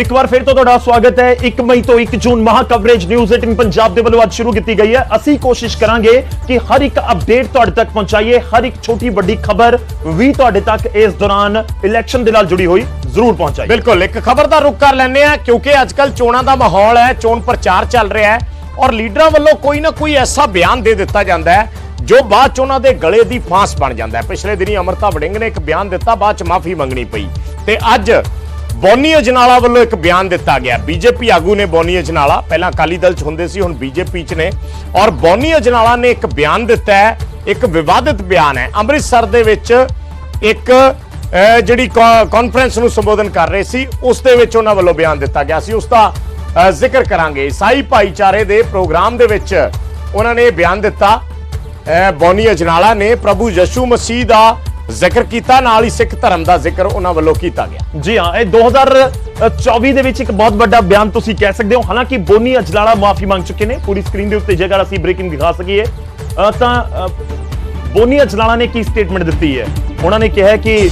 ਇੱਕ ਵਾਰ ਫਿਰ ਤੋਂ ਤੁਹਾਡਾ ਸਵਾਗਤ ਹੈ। 1 ਮਈ ਤੋਂ 1 ਜੂਨ ਮਹਾ ਕਵਰੇਜ ਨਿਊਜ਼ 18 ਪੰਜਾਬ ਦੇ ਵੱਲੋਂ ਅੱਜ ਸ਼ੁਰੂ ਕੀਤੀ ਗਈ ਹੈ। ਅਸੀਂ ਕੋਸ਼ਿਸ਼ ਕਰਾਂਗੇ ਕਿ ਹਰ ਇੱਕ ਅਪਡੇਟ ਤੁਹਾਡੇ ਤੱਕ ਪਹੁੰਚਾਈਏ। ਹਰ ਇੱਕ ਛੋਟੀ ਵੱਡੀ ਖਬਰ ਵੀ ਤੁਹਾਡੇ ਤੱਕ ਇਸ ਦੌਰਾਨ ਇਲੈਕਸ਼ਨ ਦੇ ਨਾਲ ਜੁੜੀ ਹੋਈ ਜ਼ਰੂਰ ਪਹੁੰਚਾਈਏ। ਬਿਲਕੁਲ, ਇੱਕ ਖਬਰ ਦਾ ਰੁਕ ਕਰ ਲੈਂਦੇ ਆ ਕਿਉਂਕਿ ਅੱਜ ਕੱਲ ਚੋਣਾਂ ਦਾ ਮਾਹੌਲ ਹੈ, ਚੋਣ ਪ੍ਰਚਾਰ ਚੱਲ ਰਿਹਾ ਹੈ ਔਰ ਲੀਡਰਾਂ ਵੱਲੋਂ ਕੋਈ ਨਾ ਕੋਈ ਐਸਾ ਬਿਆਨ ਦੇ ਦਿੱਤਾ ਜਾਂਦਾ ਹੈ ਜੋ ਬਾਅਦ ਚ ਉਹਨਾਂ ਦੇ ਗਲੇ ਦੀ ਫਾਂਸ ਬਣ ਜਾਂਦਾ ਹੈ। ਪਿਛਲੇ ਦਿਨੀ ਅਮਰਤਾ ਵੜਿੰਗ ਨੇ ਇੱਕ ਬਿਆਨ ਦਿੱਤਾ, ਬਾਅਦ ਚ ਮਾਫੀ ਮੰਗਣੀ ਪਈ। ਤੇ ਅੱਜ ਬੋਨੀ ਅਜਨਾਲਾ ਵੱਲੋਂ ਇੱਕ ਬਿਆਨ ਦਿੱਤਾ ਗਿਆ। ਬੀਜੇਪੀ ਆਗੂ ਨੇ ਬੋਨੀ ਅਜਨਾਲਾ, ਪਹਿਲਾਂ ਅਕਾਲੀ ਦਲ ਚ ਹੁੰਦੇ ਸੀ, ਹੁਣ ਬੀਜੇਪੀ ਚ ਨੇ। ਔਰ ਬੋਨੀ ਅਜਨਾਲਾ ਨੇ ਇੱਕ ਬਿਆਨ ਦਿੱਤਾ ਹੈ, ਇੱਕ ਵਿਵਾਦਿਤ ਬਿਆਨ ਹੈ। ਅੰਮ੍ਰਿਤਸਰ ਦੇ ਵਿੱਚ ਇੱਕ ਜਿਹੜੀ ਕਾ- ਕਾਨਫਰੰਸ ਨੂੰ ਸੰਬੋਧਨ ਕਰ ਰਹੇ ਸੀ, ਉਸ ਦੇ ਵਿੱਚ ਉਹਨਾਂ ਵੱਲੋਂ ਬਿਆਨ ਦਿੱਤਾ ਗਿਆ ਸੀ। ਉਸ ਦਾ ਜ਼ਿਕਰ ਕਰਾਂਗੇ। ਈਸਾਈ ਭਾਈਚਾਰੇ ਦੇ ਪ੍ਰੋਗਰਾਮ ਦੇ ਵਿੱਚ ਉਹਨਾਂ ਨੇ ਇਹ ਬਿਆਨ ਦਿੱਤਾ। ਬੋਨੀ ਅਜਨਾਲਾ ਨੇ ਪ੍ਰਭੂ ਯਸ਼ੂ ਮਸੀਹ ਦਾ ਜ਼ਿਕਰ ਕੀਤਾ, ਨਾਲ ਹੀ ਸਿੱਖ ਧਰਮ ਦਾ ਜ਼ਿਕਰ ਉਹਨਾਂ ਵੱਲੋਂ ਕੀਤਾ ਗਿਆ। ਜੀ ਹਾਂ, ਇਹ 2024 ਦੇ ਵਿੱਚ ਇੱਕ ਬਹੁਤ ਵੱਡਾ ਬਿਆਨ ਤੁਸੀਂ ਕਹਿ ਸਕਦੇ ਹੋ। ਹਾਲਾਂਕਿ ਬੋਨੀ ਅਜਲਾਲਾ ਮਾਫੀ ਮੰਗ ਚੁੱਕੇ ਨੇ। ਪੂਰੀ ਸਕਰੀਨ ਦੇ ਉੱਤੇ ਜੇਕਰ ਅਸੀਂ ਬ੍ਰੇਕਿੰਗ ਦਿਖਾ ਸਕੀਏ ਤਾਂ ਬੋਨੀ ਅਜਲਾਲਾ ਨੇ ਕੀ ਸਟੇਟਮੈਂਟ ਦਿੱਤੀ ਹੈ? ਉਹਨਾਂ ਨੇ ਕਿਹਾ ਕਿ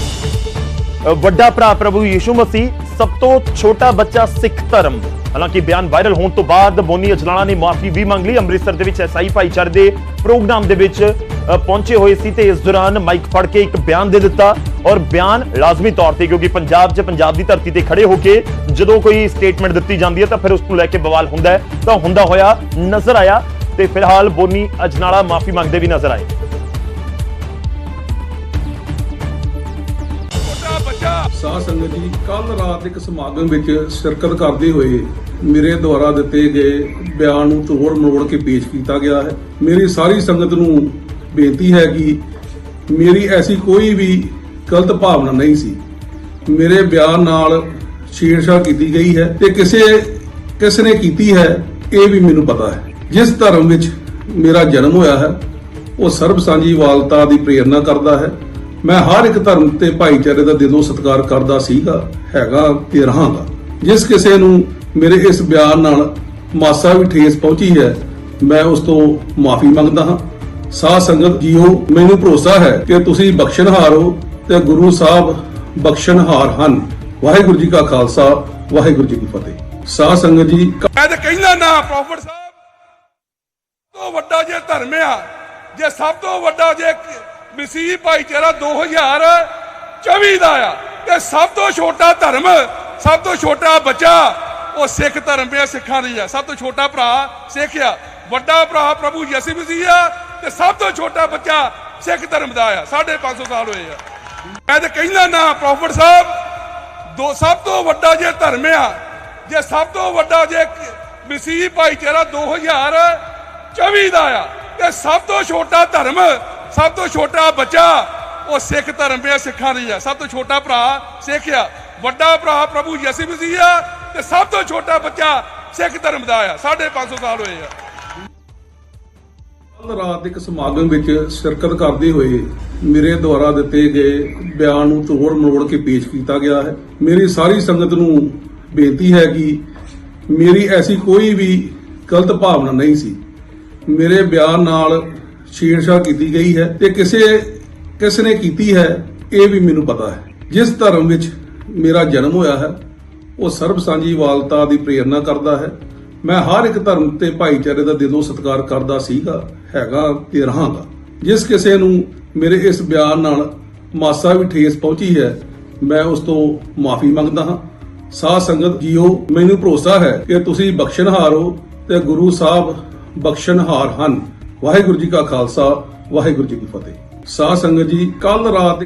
ਵੱਡਾ ਭਰਾ ਪ੍ਰਭੂ ਯਿਸੂ ਮਸੀਹ, ਸਭ ਤੋਂ ਛੋਟਾ ਬੱਚਾ ਸਿੱਖ ਧਰਮ। ਹਾਲਾਂਕਿ ਬਿਆਨ ਵਾਇਰਲ ਹੋਣ ਤੋਂ ਬਾਅਦ ਬੋਨੀ ਅਜਲਾਲਾ ਨੇ ਮਾਫੀ ਵੀ ਮੰਗ ਲਈ। ਅੰਮ੍ਰਿਤਸਰ ਦੇ ਵਿੱਚ ਐਸਆਈ ਭਾਈਚਾਰੇ ਦੇ ਪ੍ਰੋਗਰਾਮ ਦੇ ਵਿੱਚ ਪਹੁੰਚੇ ਹੋਏ ਸੀ ਤੇ ਇਸ ਦੌਰਾਨ ਮਾਈਕ ਫੜ ਕੇ ਇੱਕ ਬਿਆਨ ਦੇ ਦਿੱਤਾ ਔਰ ਬਿਆਨ ਲਾਜ਼ਮੀ ਤੌਰ ਤੇ ਕਿਉਂਕਿ ਪੰਜਾਬ 'ਚ ਪੰਜਾਬ ਦੀ ਧਰਤੀ ਤੇ ਖੜੇ ਹੋ ਕੇ ਜਦੋਂ ਕੋਈ ਸਟੇਟਮੈਂਟ ਦਿੱਤੀ ਜਾਂਦੀ ਹੈ ਤਾਂ ਫਿਰ ਉਸ ਨੂੰ ਲੈ ਕੇ ਬਵਾਲ ਹੁੰਦਾ ਤਾਂ ਹੁੰਦਾ ਹੋਇਆ ਨਜ਼ਰ ਆਇਆ ਤੇ ਫਿਲਹਾਲ ਬੋਨੀ ਅਜਨਾਲਾ ਮਾਫੀ ਮੰਗਦੇ ਵੀ ਨਜ਼ਰ ਆਏ। ਸਾਧ ਸੰਗਤ ਜੀ ਕੱਲ ਰਾਤ ਇੱਕ ਸਮਾਗਮ ਵਿੱਚ ਸ਼ਿਰਕਤ ਕਰਦੇ ਹੋਏ ਮੇਰੇ ਦੁਆਰਾ ਦਿੱਤੇ ਗਏ ਬਿਆਨ ਨੂੰ ਤੋੜ ਮਰੋੜ ਕੇ ਪੇਸ਼ ਕੀਤਾ ਗਿਆ ਹੈ। ਮੇਰੀ ਸਾਰੀ ਸੰਗਤ ਨੂੰ ਬੇਨਤੀ ਹੈ ਕਿ ਮੇਰੀ ਐਸੀ ਕੋਈ ਵੀ ਗਲਤ ਭਾਵਨਾ ਨਹੀਂ ਸੀ। ਮੇਰੇ ਬਿਆਨ ਨਾਲ ਛੇੜਛਾੜ ਕੀਤੀ ਗਈ ਹੈ ਤੇ ਕਿਸੇ, ਕਿਸ ਨੇ ਕੀਤੀ ਹੈ, ਇਹ ਵੀ ਮੈਨੂੰ ਪਤਾ ਹੈ। ਜਿਸ ਧਰਮ ਵਿੱਚ ਮੇਰਾ ਜਨਮ ਹੋਇਆ ਹੈ, ਉਹ ਸਰਬ ਸਾਂਝੀਵਾਲਤਾ ਦੀ ਪ੍ਰੇਰਣਾ ਕਰਦਾ ਹੈ। ਮੈਂ ਹਰ ਇੱਕ ਧਰਮ ਤੇ ਭਾਈਚਾਰੇ ਦਾ ਦਿਲੋਂ ਸਤਿਕਾਰ ਕਰਦਾ ਸੀਗਾ, ਹੈਗਾ ਤੇ ਰਹਾਂਗਾ। ਜਿਸ ਕਿਸੇ ਨੂੰ ਮੇਰੇ ਇਸ ਬਿਆਨ ਨਾਲ ਮਾਸਾ ਵੀ ਠੇਸ ਪਹੁੰਚੀ ਹੈ, ਮੈਂ ਉਸ ਤੋਂ ਮਾਫੀ ਮੰਗਦਾ ਹਾਂ। ਸਾਧ ਸੰਗਤ ਜੀਓ, ਮੈਨੂੰ ਭਰੋਸਾ ਹੈ ਕਿ ਤੁਸੀਂ ਬਖਸ਼ਣਹਾਰ ਹੋ ਤੇ ਗੁਰੂ ਸਾਹਿਬ ਬਖਸ਼ਣਹਾਰ ਹਨ। ਵਾਹਿਗੁਰੂ ਜੀ ਕਾ ਖਾਲਸਾ, ਵਾਹਿਗੁਰੂ ਜੀ ਕੀ ਫਤਿਹ। ਸਾਧ ਸੰਗਤ ਜੀ ਮੈਂ ਤਾਂ ਕਹਿੰਦਾ ਨਾ, ਪ੍ਰੋਫਟ ਸਾਹਿਬ ਤੋਂ ਵੱਡਾ ਜੇ ਧਰਮ ਆ, ਜੇ ਸਭ ਤੋਂ ਵੱਡਾ ਜੇ ਮਸੀਹ ਭਾਈਚਾਰਾ 2024 ਦਾ ਆ ਤੇ ਸਭ ਤੋਂ ਛੋਟਾ ਧਰਮ, ਸਭ ਤੋਂ ਛੋਟਾ ਬੱਚਾ ਉਹ ਸਿੱਖ ਧਰਮ ਪਿਆ ਸਿੱਖਾਂ ਦੀ ਆ। ਸਭ ਤੋਂ ਛੋਟਾ ਭਰਾ ਸਿੱਖ ਆ। ਵੱਡਾ ਭਰਾ ਪ੍ਰਭੂ ਯਿਸੂ ਮਸੀਹ ਆ ਤੇ ਸਭ ਤੋਂ ਛੋਟਾ ਬੱਚਾ ਸਿੱਖ ਧਰਮ ਦਾ ਆ। 550 ਸਾਲ ਹੋਏ ਆ। ਮੈਂ ਤਾਂ ਕਹਿੰਦਾ ਨਾ, ਪ੍ਰੋਫਟ ਸਾਹਿਬ, ਦੋ ਸਭ ਤੋਂ ਵੱਡਾ ਜੇ ਧਰਮ ਆ, ਜੇ ਸਭ ਤੋਂ ਵੱਡਾ ਜੇ ਮਸੀਹ ਭਾਈਚਾਰਾ 2024 ਦਾ ਆ, ਤੇ ਸਭ ਤੋਂ ਛੋਟਾ ਧਰਮ ਸਭ ਤੋਂ ਛੋਟਾ ਬੱਚਾ ਉਹ ਸਿੱਖ ਧਰਮ ਪਿਆ ਸਿੱਖਾਂ ਦੀ ਆ ਸਭ ਤੋਂ ਛੋਟਾ ਭਰਾ ਸਿੱਖ ਆ। ਵੱਡਾ ਭਰਾ ਪ੍ਰਭੂ ਯਿਸੂ ਮਸੀਹ ਆ ਤੇ ਸਭ ਤੋਂ ਛੋਟਾ ਬੱਚਾ ਸਿੱਖ ਧਰਮ ਦਾ ਆ। 550 ਸਾਲ ਹੋਏ ਆ। ਕੱਲ ਰਾਤ ਇੱਕ ਸਮਾਗਮ ਵਿੱਚ ਸ਼ਿਰਕਤ ਕਰਦੇ ਹੋਏ ਮੇਰੇ ਦੁਆਰਾ ਦਿੱਤੇ ਗਏ ਬਿਆਨ ਨੂੰ ਤੋੜ ਮਰੋੜ ਕੇ ਪੇਸ਼ ਕੀਤਾ ਗਿਆ ਹੈ। ਮੇਰੀ ਸਾਰੀ ਸੰਗਤ ਨੂੰ ਬੇਨਤੀ ਹੈ ਕਿ ਮੇਰੀ ਐਸੀ ਕੋਈ ਵੀ ਗਲਤ ਭਾਵਨਾ ਨਹੀਂ ਸੀ। ਮੇਰੇ ਬਿਆਨ ਨਾਲ ਛੇੜਛਾੜ ਕੀਤੀ ਗਈ ਹੈ ਤੇ ਕਿਸੇ, ਕਿਸ ਨੇ ਕੀਤੀ ਹੈ, ਇਹ ਵੀ ਮੈਨੂੰ ਪਤਾ ਹੈ। ਜਿਸ ਧਰਮ ਵਿੱਚ ਮੇਰਾ ਜਨਮ ਹੋਇਆ ਹੈ, ਉਹ ਸਰਬ ਸਾਂਝੀ ਵਾਲਤਾ ਦੀ ਪ੍ਰੇਰਣਾ ਕਰਦਾ ਹੈ। ਮੈਂ ਹਰ ਇੱਕ ਧਰਮ ਤੇ ਭਾਈਚਾਰੇ ਦਾ ਦਿਲੋਂ ਸਤਿਕਾਰ ਕਰਦਾ ਸੀਗਾ, ਹੈਗਾ ਤੇ ਰਹਾਂਗਾ। ਜਿਸ ਕਿਸੇ ਨੂੰ ਮੇਰੇ ਇਸ ਬਿਆਨ ਨਾਲ ਮਾਸਾ ਵੀ ਠੇਸ ਪਹੁੰਚੀ ਹੈ, ਮੈਂ ਉਸ ਤੋਂ ਮਾਫੀ ਮੰਗਦਾ ਹਾਂ। ਸਾਧ ਸੰਗਤ ਜੀਓ, ਮੈਨੂੰ ਭਰੋਸਾ ਹੈ ਕਿ ਤੁਸੀਂ ਬਖਸ਼ਣਹਾਰ ਹੋ ਤੇ ਗੁਰੂ ਸਾਹਿਬ ਬਖਸ਼ਣਹਾਰ ਹਨ। ਵਾਹਿਗੁਰੂ ਜੀ ਕਾ ਖਾਲਸਾ ਵਾਹਿਗੁਰੂ ਜੀ ਕੀ ਫਤਿਹ। ਸਾਧ ਸੰਗਤ ਜੀ ਕੱਲ ਰਾਤ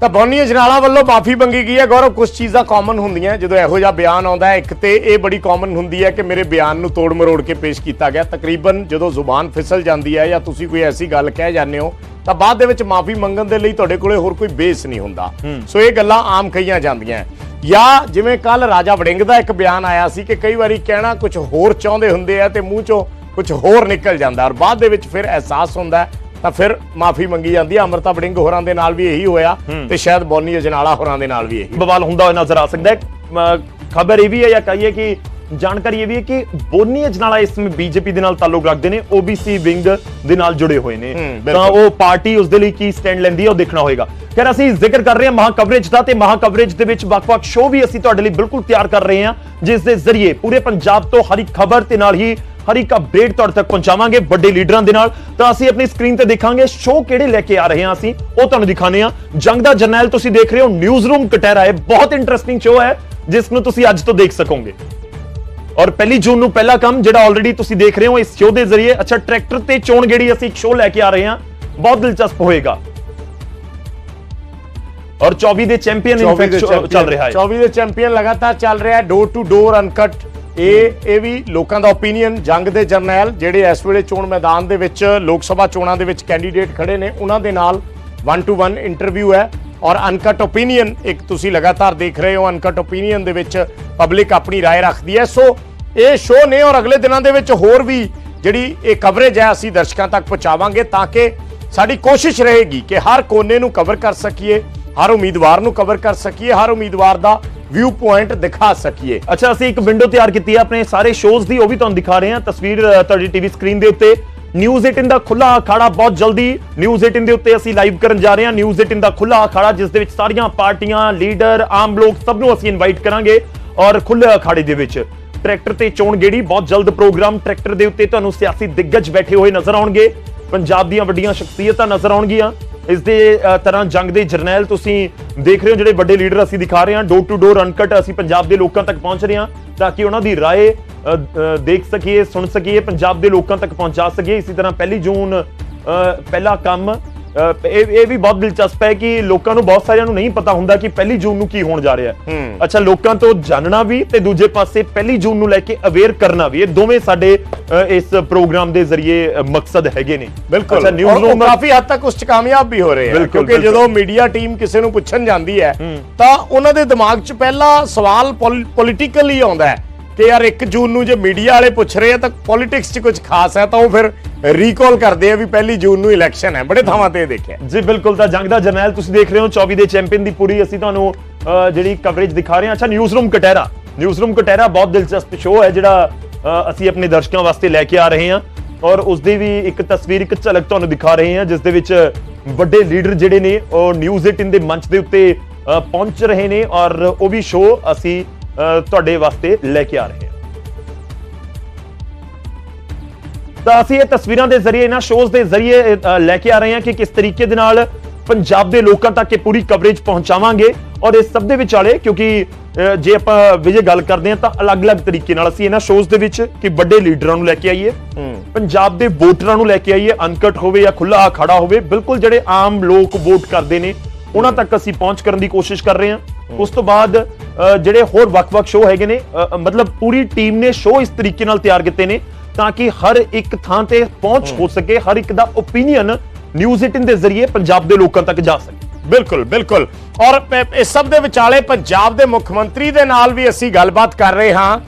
ਤਾਂ ਬੋਨੀ ਅਜਨਾਲਾ ਵੱਲੋਂ ਮਾਫੀ ਮੰਗੀ ਗਈ ਹੈ। ਗੌਰਵ ਕੁਝ ਚੀਜ਼ਾਂ ਕਾਮਨ ਹੁੰਦੀਆਂ ਜਦੋਂ ਇਹੋ ਜਿਹਾ ਬਿਆਨ ਆਉਂਦਾ ਹੈ ਇੱਕ ਤੇ ਇਹ ਬੜੀ ਕਾਮਨ ਹੁੰਦੀ ਹੈ ਕਿ ਮੇਰੇ ਬਿਆਨ ਨੂੰ ਤੋੜ ਮਰੋੜ ਕੇ ਪੇਸ਼ ਕੀਤਾ ਗਿਆ। ਤਕਰੀਬਨ ਜਦੋਂ ਜ਼ੁਬਾਨ ਫਿਸਲ ਜਾਂਦੀ ਹੈ ਜਾਂ ਤੁਸੀਂ ਕੋਈ ਐਸੀ ਗੱਲ ਕਹਿ ਜਾਂਦੇ ਹੋ ਤਾਂ ਬਾਅਦ ਦੇ ਵਿੱਚ ਮਾਫੀ ਮੰਗਣ ਦੇ ਲਈ ਤੁਹਾਡੇ ਕੋਲੇ ਹੋਰ ਕੋਈ ਬੇਸ ਨਹੀਂ ਹੁੰਦਾ। ਸੋ ਇਹ ਗੱਲਾਂ ਆਮ ਕਹੀਆਂ ਜਾਂਦੀਆਂ ਜਾਂ ਜਿਵੇਂ ਕੱਲ ਰਾਜਾ ਵੜਿੰਗ ਦਾ ਇੱਕ ਬਿਆਨ ਆਇਆ ਸੀ ਕਿ ਕਈ ਵਾਰੀ ਕਹਿਣਾ ਕੁਝ ਹੋਰ ਚਾਹੁੰਦੇ ਹੁੰਦੇ ਆ ਤੇ ਮੂੰਹ ਚੋਂ ਕੁਝ ਹੋਰ ਨਿਕਲ ਜਾਂਦਾ ਔਰ ਬਾਅਦ ਦੇ ਵਿੱਚ ਫਿਰ ਅਹਿਸਾਸ ਹੁੰਦਾ ਤਾਂ ਫਿਰ ਮਾਫੀ ਮੰਗੀ ਜਾਂਦੀ ਹੈ। ਅਮਰਤਾ ਵੜਿੰਗ ਹੋਰਾਂ ਦੇ ਨਾਲ ਵੀ ਇਹੀ ਹੋਇਆ ਤੇ ਸ਼ਾਇਦ ਬੋਨੀ ਅਜਨਾਲਾ ਹੋਰਾਂ ਦੇ ਨਾਲ ਵੀ ਇਹੀ ਬਵਾਲ ਹੁੰਦਾ ਹੋਇਆ ਨਜ਼ਰ ਆ ਸਕਦਾ ਹੈ। ਖਬਰ ਇਹ ਵੀ ਹੈ ਜਾਂ ਕਹੀਏ ਕਿ ਜਾਣਕਾਰੀ ਇਹ ਵੀ ਹੈ ਕਿ ਬੋਨੀ ਅਜਨਾਲਾ ਇਸ ਸਮੇਂ ਬੀਜੇਪੀ ਦੇ ਨਾਲ ਤਾਲੁਕ ਰੱਖਦੇ ਨੇ OBC ਵਿੰਗ ਦੇ ਨਾਲ ਜੁੜੇ ਹੋਏ ਨੇ। ਤਾਂ। ਉਹ ਪਾਰਟੀ ਉਸ ਦੇ ਲਈ ਕੀ ਸਟੈਂਡ ਲੈਂਦੀ ਹੈ ਉਹ ਦੇਖਣਾ ਹੋਏਗਾ। ਖੈਰ ਅਸੀਂ ਜ਼ਿਕਰ ਕਰ ਰਹੇ ਹਾਂ ਮਹਾ ਕਵਰੇਜ ਦਾ ਤੇ ਮਹਾ ਕਵਰੇਜ ਦੇ ਵਿੱਚ ਵੱਖ-ਵੱਖ ਸ਼ੋਅ ਵੀ ਅਸੀਂ ਤੁਹਾਡੇ ਲਈ ਬਿਲਕੁਲ ਤਿਆਰ ਕਰ ਰਹੇ ਹਾਂ ਜਿਸ ਦੇ ਜ਼ਰੀਏ ਪੂਰੇ ਪੰਜਾਬ ਤੋਂ ਹਰ ਇੱਕ ਖਬਰ ਤੇ ਨਾਲ ਹੀ ਹਰ ਇੱਕ ਅਪਡੇਟ ਤੁਹਾਡੇ ਤੱਕ ਪਹੁੰਚਾਵਾਂਗੇ ਵੱਡੇ ਲੀਡਰਾਂ ਦੇ ਨਾਲ। ਤਾਂ ਅਸੀਂ ਆਪਣੀ ਸਕਰੀਨ ਤੇ ਦੇਖਾਂਗੇ ਸ਼ੋਅ ਕਿਹੜੇ ਲੈ ਕੇ ਆ ਰਹੇ ਹਾਂ ਅਸੀਂ ਉਹ ਤੁਹਾਨੂੰ ਦਿਖਾਣੇ ਆ ਜੰਗ ਦਾ ਜਰਨੈਲ ਤੁਸੀਂ ਦੇਖ ਰਹੇ ਹੋ ਨਿਊਜ਼ ਰੂਮ ਕਟਹਿਰਾ ਹੈ ਬਹੁਤ ਇੰਟਰਸਟਿੰਗ ਸ਼ੋਅ ਹੈ ਜਿਸ ਨੂੰ ਤੁਸੀਂ ਅੱਜ ਤੋਂ ਦੇਖ ਸਕੋਗੇ। ਔਰ ਪਹਿਲੀ ਜੂਨ ਨੂੰ ਪਹਿਲਾ ਕੰਮ ਜਿਹੜਾ ਆਲਰੇਡੀ ਤੁਸੀਂ ਦੇਖ ਰਹੇ ਹੋ ਇਸ ਸ਼ੋਅ ਦੇ ਜ਼ਰੀਏ ਅੱਛਾ ਟਰੈਕਟਰ ਤੇ ਚੋਣ ਗੇੜੀ ਅਸੀਂ ਇੱਕ ਸ਼ੋਅ ਲੈ ਕੇ ਆ ਰਹੇ ਹਾਂ ਬਹੁਤ ਦਿਲਚਸਪ ਹੋਏਗਾ। ਔਰ 24 ਦੇ ਚੈਂਪੀਅਨ 24 ਦੇ ਇਨਫੈਕਟ ਚੱਲ ਰਿਹਾ ਹੈ। 24 ਦੇ ਚੈਂਪੀਅਨ ਲਗਾਤਾਰ ਚੱਲ ਰਿਹਾ ਹੈ ਡੋਰ ਟੂ ਡੋਰ ਅਨਕਟ ਇਹ ਇਹ ਵੀ ਲੋਕਾਂ ਦਾ ਓਪੀਨੀਅਨ ਜੰਗ ਦੇ ਜਰਨੈਲ ਜਿਹੜੇ ਇਸ ਵੇਲੇ ਚੋਣ ਮੈਦਾਨ ਦੇ ਵਿੱਚ ਲੋਕ ਸਭਾ ਚੋਣਾਂ ਦੇ ਵਿੱਚ ਕੈਂਡੀਡੇਟ ਖੜੇ ਨੇ ਉਹਨਾਂ ਦੇ ਨਾਲ 1 ਟੂ 1 ਇੰਟਰਵਿਊ ਹੈ ਔਰ ਅਨਕਟ ਓਪੀਨੀਅਨ ਇੱਕ ਤੁਸੀਂ ਲਗਾਤਾਰ ਦੇਖ ਰਹੇ ਹੋ ਅਨਕਟ ਓਪੀਨੀਅਨ ਦੇ ਵਿੱਚ ਪਬਲਿਕ ਆਪਣੀ رائے ਰੱਖਦੀ ਹੈ ਸੋ ਇਹ ਸ਼ੋਅ ਨੇ ਔਰ ਅਗਲੇ ਦਿਨਾਂ ਦੇ ਵਿੱਚ ਹੋਰ ਵੀ ਜਿਹੜੀ ਇਹ ਕਵਰੇਜ ਹੈ ਅਸੀਂ ਦਰਸ਼ਕਾਂ ਤੱਕ ਪਹੁੰਚਾਵਾਂਗੇ ਤਾਂ ਕਿ ਸਾਡੀ ਕੋਸ਼ਿਸ਼ ਰਹੇਗੀ ਕਿ ਹਰ ਕੋਨੇ ਨੂੰ ਕਵਰ ਕਰ ਸਕੀਏ ਹਰ ਉਮੀਦਵਾਰ ਨੂੰ ਕਵਰ ਕਰ ਸਕੀਏ ਹਰ ਉਮੀਦਵਾਰ ਦਾ ਵਿਊ ਪੁਆਇੰਟ ਦਿਖਾ ਸਕੀਏ। ਅੱਛਾ ਅਸੀਂ ਇੱਕ ਵਿੰਡੋ ਤਿਆਰ ਕੀਤੀ ਹੈ ਆਪਣੇ ਸਾਰੇ ਸ਼ੋਜ਼ ਦੀ ਉਹ ਵੀ ਤੁਹਾਨੂੰ ਦਿਖਾ ਰਹੇ ਹਾਂ। ਤਸਵੀਰ ਅ, ਤੁਹਾਡੀ ਟੀਵੀ ਸਕਰੀਨ ਦੇ ਉੱਤੇ। ਨਿਊਜ਼ 18 ਦਾ ਖੁੱਲਾ ਅਖਾੜਾ ਬਹੁਤ ਜਲਦੀ ਨਿਊਜ਼ 18 ਦੇ ਉੱਤੇ ਅਸੀਂ ਲਾਈਵ ਕਰਨ ਜਾ ਰਹੇ ਹਾਂ। ਨਿਊਜ਼ 18 ਦਾ ਖੁੱਲਾ ਅਖਾੜਾ ਜਿਸ ਦੇ ਵਿੱਚ ਸਾਰੀਆਂ ਪਾਰਟੀਆਂ ਲੀਡਰ ਆਮ ਲੋਕ ਸਭ ਨੂੰ ਅਸੀਂ ਇਨਵਾਈਟ ਕਰਾਂਗੇ ਔਰ ਖੁੱਲੇ ਅਖਾੜੇ ਦੇ ਵਿੱਚ। ਟਰੈਕਟਰ ਤੇ ਚੋਣ ਗੇੜੀ ਬਹੁਤ ਜਲਦ ਪ੍ਰੋਗਰਾਮ ਟਰੈਕਟਰ ਦੇ ਉੱਤੇ ਤੁਹਾਨੂੰ ਸਿਆਸੀ ਦਿੱਗਜ ਬੈਠੇ ਹੋਏ ਨਜ਼ਰ ਆਉਣਗੇ। ਪੰਜਾਬ ਦੀਆਂ ਵੱਡੀਆਂ ਸ਼ਖਸੀਅਤਾਂ ਨਜ਼ਰ ਆਉਣਗੀਆਂ। ਇਸ ਦੇ ਅ, ਤਰ੍ਹਾਂ ਜੰਗ ਦੇ ਜਰਨੈਲ ਤੁਸੀਂ ਦੇਖ ਰਹੇ ਹੋ ਜਿਹੜੇ ਵੱਡੇ ਲੀਡਰ ਅਸੀਂ ਦਿਖਾ ਰਹੇ ਹਾਂ ਡੋਰ ਟੂ ਡੋਰ ਅਨਕਟ ਅਸੀਂ ਪੰਜਾਬ ਦੇ ਲੋਕਾਂ ਤੱਕ ਪਹੁੰਚ ਰਹੇ ਹਾਂ ਤਾਂ ਕਿ ਉਹਨਾਂ ਦੀ رائے ਅ, ਅ, ਦੇਖ ਸਕੀਏ ਸੁਣ ਸਕੀਏ ਪੰਜਾਬ ਦੇ ਲੋਕਾਂ ਤੱਕ ਪਹੁੰਚਾ ਸਕੀਏ ਇਸੇ ਤਰ੍ਹਾਂ ਪਹਿਲੀ ਜੂਨ ਅ, ਪਹਿਲਾ ਕੰਮ ਅ, ਇਹ ਇਹ ਵੀ ਬਹੁਤ ਦਿਲਚਸਪ ਹੈ ਕਿ ਲੋਕਾਂ ਨੂੰ ਬਹੁਤ ਸਾਰਿਆਂ ਨੂੰ ਨਹੀਂ ਪਤਾ ਹੁੰਦਾ ਕਿ ਪਹਿਲੀ ਜੂਨ ਨੂੰ ਕੀ ਹੋਣ ਜਾ ਰਿਹਾ ਹੈ। ਹੂੰ। ਅੱਛਾ ਲੋਕਾਂ ਤੋਂ ਜਾਣਨਾ ਵੀ ਤੇ ਦੂਜੇ ਪਾਸੇ ਪਹਿਲੀ ਜੂਨ ਨੂੰ ਲੈ ਕੇ ਅਵੇਅਰ ਕਰਨਾ ਵੀ। ਇਹ ਦੋਵੇਂ ਸਾਡੇ ਇਸ ਪ੍ਰੋਗਰਾਮ ਦੇ ਜ਼ਰੀਏ ਮਕਸਦ ਹੈਗੇ ਨੇ। ਬਿਲਕੁਲ। ਅੱਛਾ ਨਿਊਜ਼ ਰੂਮ ਕਾਫੀ ਹੱਦ ਤੱਕ ਉਸ ਚ ਕਾਮਯਾਬ ਵੀ ਹੋ ਰਹੇ ਬਿਲਕੁਲ, ਕਿਉਂਕਿ। ਜਦੋਂ ਮੀਡੀਆ ਟੀਮ ਕਿਸੇ ਨੂੰ ਪੁੱਛਣ ਜਾਂਦੀ ਹੈ ਤਾਂ ਉਹਨਾਂ ਦੇ ਦਿਮਾਗ 'ਚ ਪਹਿਲਾ ਸਵਾਲ ਪੋਲਿਟੀਕਲ ਹੀ ਆਉਂਦਾ ਹੈ। ਕਿ ਯਾਰ 1 ਜੂਨ ਨੂੰ ਜੇ ਮੀਡੀਆ ਵਾਲੇ ਪੁੱਛ ਰਹੇ ਆ ਤਾਂ ਪੋਲਿਟਿਕਸ 'ਚ ਕੁਝ ਖਾਸ ਹੈ ਤਾਂ ਉਹ ਫਿਰ ਰੀਕਾਲ ਕਰਦੇ ਆ ਵੀ ਪਹਿਲੀ ਜੂਨ ਨੂੰ ਇਲੈਕਸ਼ਨ ਹੈ। ਬੜੇ ਥਾਵਾਂ ਤੇ ਦੇਖਿਆ। ਜੀ, ਬਿਲਕੁਲ ਤਾਂ ਜੰਗ ਦਾ ਜਰਨੈਲ ਤੁਸੀਂ ਦੇਖ ਰਹੇ ਹੋ 24 ਦੇ ਚੈਂਪੀਅਨ ਦੀ ਪੂਰੀ ਅਸੀਂ ਤੁਹਾਨੂੰ ਜਿਹੜੀ ਕਵਰੇਜ ਦਿਖਾ ਰਹੇ ਹਾਂ। ਅੱਛਾ news room Katehra. Newsroom Katehra ਬਹੁਤ ਦਿਲਚਸਪ ਸ਼ੋਅ ਹੈ ਜਿਹੜਾ ਅਸੀਂ ਆਪਣੇ ਦਰਸ਼ਕਾਂ ਵਾਸਤੇ ਲੈ ਕੇ ਆ ਰਹੇ ਹਾਂ ਔਰ ਉਸ ਦੀ ਵੀ ਇੱਕ ਤਸਵੀਰ, ਇੱਕ ਝਲਕ ਤੁਹਾਨੂੰ ਦਿਖਾ ਰਹੇ ਹਾਂ, ਜਿਸ ਦੇ ਵਿੱਚ ਵੱਡੇ ਲੀਡਰ ਜਿਹੜੇ ਨੇ ਉਹ ਨਿਊਜ਼ 18 ਦੇ ਮੰਚ ਦੇ ਉੱਤੇ ਪਹੁੰਚ ਰਹੇ ਨੇ ਔਰ ਉਹ ਵੀ ਸ਼ੋਅ ਅਸੀਂ ਤੁਹਾਡੇ ਵਾਸਤੇ ਲੈ ਕੇ ਆ ਰਹੇ ਹਾਂ। ਤਾਂ ਅਸੀਂ ਇਹ ਤਸਵੀਰਾਂ ਦੇ ਜ਼ਰੀਏ ਇਹਨਾਂ ਸ਼ੋਜ਼ ਦੇ ਜ਼ਰੀਏ ਲੈ ਕੇ ਆ ਰਹੇ ਹਾਂ ਕਿ ਕਿਸ ਤਰੀਕੇ ਦੇ ਨਾਲ ਪੰਜਾਬ ਦੇ ਲੋਕਾਂ ਤੱਕ ਇਹ ਪੂਰੀ ਕਵਰੇਜ ਪਹੁੰਚਾਵਾਂਗੇ। ਔਰ ਇਸ ਸਭ ਦੇ ਵਿਚਾਲੇ ਕਿਉਂਕਿ ਜੇ ਆਪਾਂ ਵਿਜੇ ਗੱਲ ਕਰਦੇ ਹਾਂ ਤਾਂ ਅਲੱਗ-ਅਲੱਗ ਤਰੀਕੇ ਨਾਲ ਅਸੀਂ ਇਹਨਾਂ ਸ਼ੋਜ਼ ਦੇ ਵਿੱਚ ਕਿ ਵੱਡੇ ਲੀਡਰਾਂ ਨੂੰ ਲੈ ਕੇ ਆਈਏ ਪੰਜਾਬ ਦੇ ਵੋਟਰਾਂ ਨੂੰ ਲੈ ਕੇ ਆਈਏ ਅਨਕਟ ਹੋਵੇ ਜਾਂ ਖੁੱਲਾ ਖੜਾ ਹੋਵੇ ਬਿਲਕੁਲ ਜਿਹੜੇ ਆਮ ਲੋਕ ਵੋਟ ਕਰਦੇ ਨੇ ਉਹਨਾਂ ਤੱਕ ਅਸੀਂ ਪਹੁੰਚ ਕਰਨ ਦੀ ਕੋਸ਼ਿਸ਼ ਕਰ ਰਹੇ ਹਾਂ। ਉਸ ਤੋਂ ਬਾਅਦ ਜਿਹੜੇ ਹੋਰ ਵੱਖ-ਵੱਖ ਸ਼ੋਅ ਹੈਗੇ ਨੇ ਮਤਲਬ ਪੂਰੀ ਟੀਮ ਨੇ ਸ਼ੋਅ ਇਸ ਤਰੀਕੇ ਨਾਲ ਤਿਆਰ ਕੀਤੇ ਨੇ ਤਾਂ ਕਿ ਹਰ ਇੱਕ ਥਾਂ ਤੇ ਪਹੁੰਚ ਹੋ। ਸਕੇ ਹਰ ਇੱਕ ਦਾ ਓਪੀਨੀਅਨ ਨਿਊਜ਼ 18 ਦੇ ਜ਼ਰੀਏ ਪੰਜਾਬ ਦੇ ਲੋਕਾਂ ਤੱਕ ਜਾ ਸਕੇ। ਬਿਲਕੁਲ ਬਿਲਕੁਲ। ਔਰ ਇਸ ਸਭ ਦੇ ਵਿਚਾਲੇ ਪੰਜਾਬ ਦੇ ਮੁੱਖ ਮੰਤਰੀ ਦੇ ਨਾਲ ਵੀ ਅਸੀਂ ਗੱਲਬਾਤ ਕਰ ਰਹੇ ਹਾਂ।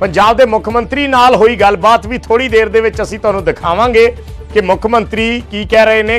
ਪੰਜਾਬ ਦੇ ਮੁੱਖ ਮੰਤਰੀ ਨਾਲ ਹੋਈ ਗੱਲਬਾਤ ਵੀ ਥੋੜੀ ਦੇਰ ਦੇ ਵਿੱਚ ਅਸੀਂ ਤੁਹਾਨੂੰ ਦਿਖਾਵਾਂਗੇ ਕਿ ਮੁੱਖ ਮੰਤਰੀ ਕੀ ਕਹਿ ਰਹੇ ਨੇ।